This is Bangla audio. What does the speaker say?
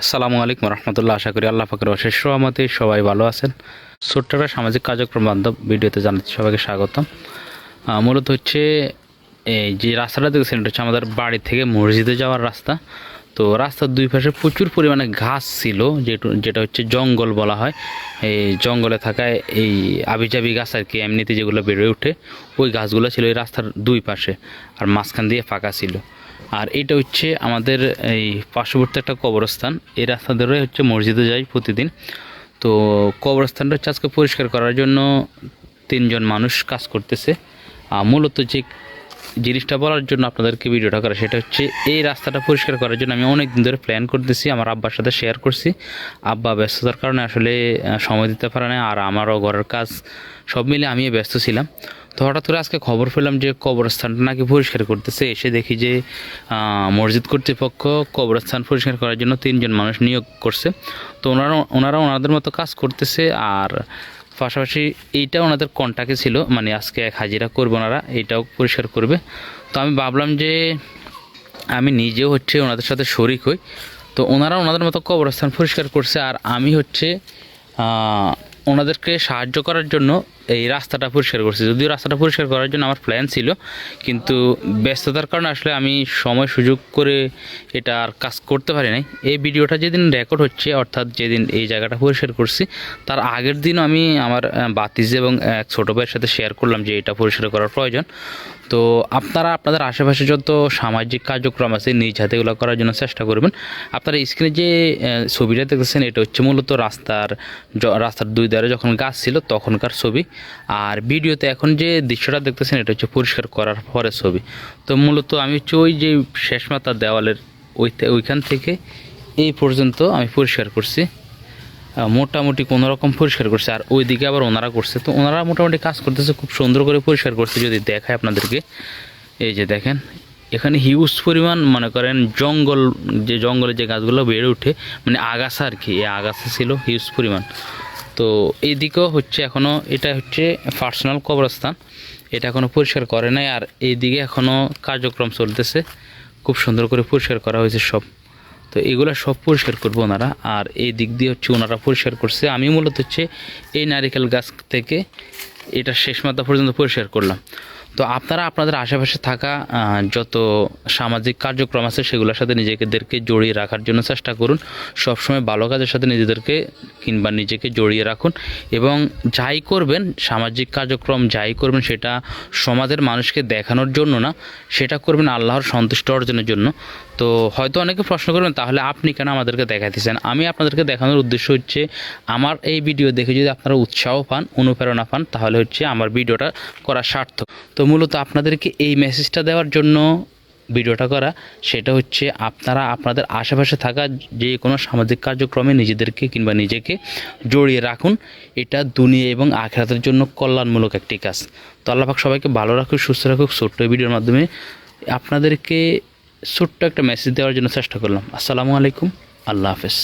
আসসালামু আলাইকুম রহমতুল্লাহ, আশা করি আল্লাহ ফাকর অশেষ আমাদের সবাই ভালো আছেন। ছোট্ট একটা সামাজিক কার্যক্রম বান্ধব ভিডিওতে জানাচ্ছি সবাইকে স্বাগতম। মূলত হচ্ছে এই যে রাস্তাটা দেখেছেন, এটা হচ্ছে আমাদের বাড়ি থেকে মসজিদে যাওয়ার রাস্তা। তো রাস্তার দুই পাশে প্রচুর পরিমাণে ঘাস ছিল, যেটু হচ্ছে জঙ্গল বলা হয়। এই জঙ্গলে থাকায় এই আবিজাবি গাছ আর কি, এমনিতে যেগুলো বেড়ে ওঠে, ওই গাছগুলো ছিল এই রাস্তার দুই পাশে, আর মাঝখান দিয়ে ফাঁকা ছিল। আর এটা হচ্ছে আমাদের এই পার্শ্ববর্তী একটা কবরস্থান, এই রাস্তা ধরে হচ্ছে মসজিদে যাই প্রতিদিন। তো কবরস্থানটা হচ্ছে আজকে পরিষ্কার করার জন্য তিনজন মানুষ কাজ করতেছে। মূলত যে জিনিসটা বলার জন্য আপনাদেরকে ভিডিওটা করা, সেটা হচ্ছে এই রাস্তাটা পরিষ্কার করার জন্য আমি অনেক দিন ধরে প্ল্যান করতেছি, আমার আব্বার সাথে শেয়ার করছি। আব্বা ব্যস্ততার কারণে আসলে সময় দিতে পারে না আর আমারও ঘরের কাজ সব মিলে আমিও ব্যস্ত ছিলাম। তো হঠাৎ করে আজকে খবর পেলাম যে কবরস্থানটা নাকি পরিষ্কার করতেছে, এসে দেখি যে মসজিদ কর্তৃপক্ষ কবরস্থান পরিষ্কার করার জন্য তিনজন মানুষ নিয়োগ করছে। তো ওনারা ওনারা ওনাদের মতো কাজ করতেছে, আর পাশাপাশি এইটা ওনাদের কন্টাক্টে ছিল মানে আজকে এক হাজিরা করবে ওনারা, এইটাও পরিষ্কার করবে। তো আমি ভাবলাম যে আমি নিজেও হচ্ছে ওনাদের সাথে শরিক হই। তো ওনারা ওনাদের মতো কবরস্থান পরিষ্কার করছে, আর আমি হচ্ছে ওনাদেরকে সাহায্য করার জন্য এই রাস্তাটা পরিষ্কার করছি। যদিও রাস্তাটা পরিষ্কার করার জন্য আমার প্ল্যান ছিল, কিন্তু ব্যস্ততার কারণে আসলে আমি সময় সুযোগ করে এটা আর কাজ করতে পারি নাই। এই ভিডিওটা যেদিন রেকর্ড হচ্ছে, অর্থাৎ যেদিন এই জায়গাটা পরিষ্কার করছি, তার আগের দিন আমি আমার বাতিজ এবং এক ছোটো ভাইয়ের সাথে শেয়ার করলাম যে এটা পরিষ্কার করার প্রয়োজন। তো আপনারা, আপনাদের আশেপাশে যত সামাজিক কার্যক্রম আছে, নিজ হাতে এগুলো করার জন্য চেষ্টা করবেন। আপনারা স্ক্রিনে যে ছবিটা দেখতেছেন, এটা হচ্ছে মূলত রাস্তার রাস্তার দুই ধারে যখন গাছ ছিল তখনকার ছবি। আর ভিডিওতে এখন যে দৃশ্যটা দেখতেছেন, এটা হচ্ছে পরিষ্কার করার পরে ছবি। তো মূলত আমি হচ্ছে ওই যে শেষ মাথার দেওয়ালের ওই ওইখান থেকে এই পর্যন্ত আমি পরিষ্কার করছি। মোটামুটি কোনো রকম পরিষ্কার করছে। আর ওইদিকে আবার ওনারা করছে। তো ওনারা মোটামুটি কাজ করতেছে, খুব সুন্দর করে পরিষ্কার করছে। যদি দেখায় আপনাদেরকে, এই যে দেখেন, এখানে হিউজ পরিমাণ মনে করেন জঙ্গল, যে জঙ্গলে যে গাছগুলো বেড়ে ওঠে মানে আগাছা আর কি, এই আগাছা ছিল হিউজ পরিমাণ। তো এইদিকেও হচ্ছে এখনও এটা হচ্ছে পার্সোনাল কবরস্থান। এটা এখনও পরিষ্কার করে নাই আর এইদিকে এখনও কার্যক্রম চলতেছে। খুব সুন্দর করে পরিষ্কার করা হয়েছে সব। তো এগুলো সব পরিষ্কার করব ওনারা। আর এই দিক দিয়ে হচ্ছে ওনারা পরিষ্কার করছে। আমি মূলত হচ্ছে এই নারিকেল গাছ থেকে এটা শেষ মাথা পর্যন্ত পরিষ্কার করলাম। তো আপনারা আপনাদের আশেপাশে থাকা যত সামাজিক কার্যক্রম আছে সেগুলোর সাথে নিজেদেরকে জড়িয়ে রাখার জন্য চেষ্টা করুন। সবসময় ভালো কাজের সাথে নিজেদেরকে কিংবা নিজেকে জড়িয়ে রাখুন এবং যাই করবেন, সামাজিক কার্যক্রম যাই করবেন সেটা সমাজের মানুষকে দেখানোর জন্য না, সেটা করবেন আল্লাহর সন্তুষ্ট অর্জনের জন্য। তো হয়তো অনেকে প্রশ্ন করবেন, তাহলে আপনি কেন আমাদেরকে দেখাইতেছেন? আমি আপনাদেরকে দেখানোর উদ্দেশ্য হচ্ছে, আমার এই ভিডিও দেখে যদি আপনারা উৎসাহ পান, অনুপ্রেরণা পান, তাহলে হচ্ছে আমার ভিডিওটা করা সার্থক। তো মূলত আপনাদেরকে এই মেসেজটা দেওয়ার জন্য ভিডিওটা করা। সেটা হচ্ছে আপনারা আপনাদের আশেপাশে থাকা যে কোনো সামাজিক কার্যক্রমে নিজেদেরকে কিংবা নিজেকে জড়িয়ে রাখুন। এটা দুনিয়া এবং আখেরাতের জন্য কল্যাণমূলক একটি কাজ। তো আল্লাহাক সবাইকে ভালো রাখুক, সুস্থ রাখুক। ছোট্ট ভিডিওর মাধ্যমে আপনাদেরকে ছোট্ট একটা মেসেজ দেওয়ার জন্য চেষ্টা করলাম। আসসালামু আলাইকুম। আল্লাহ হাফেজ।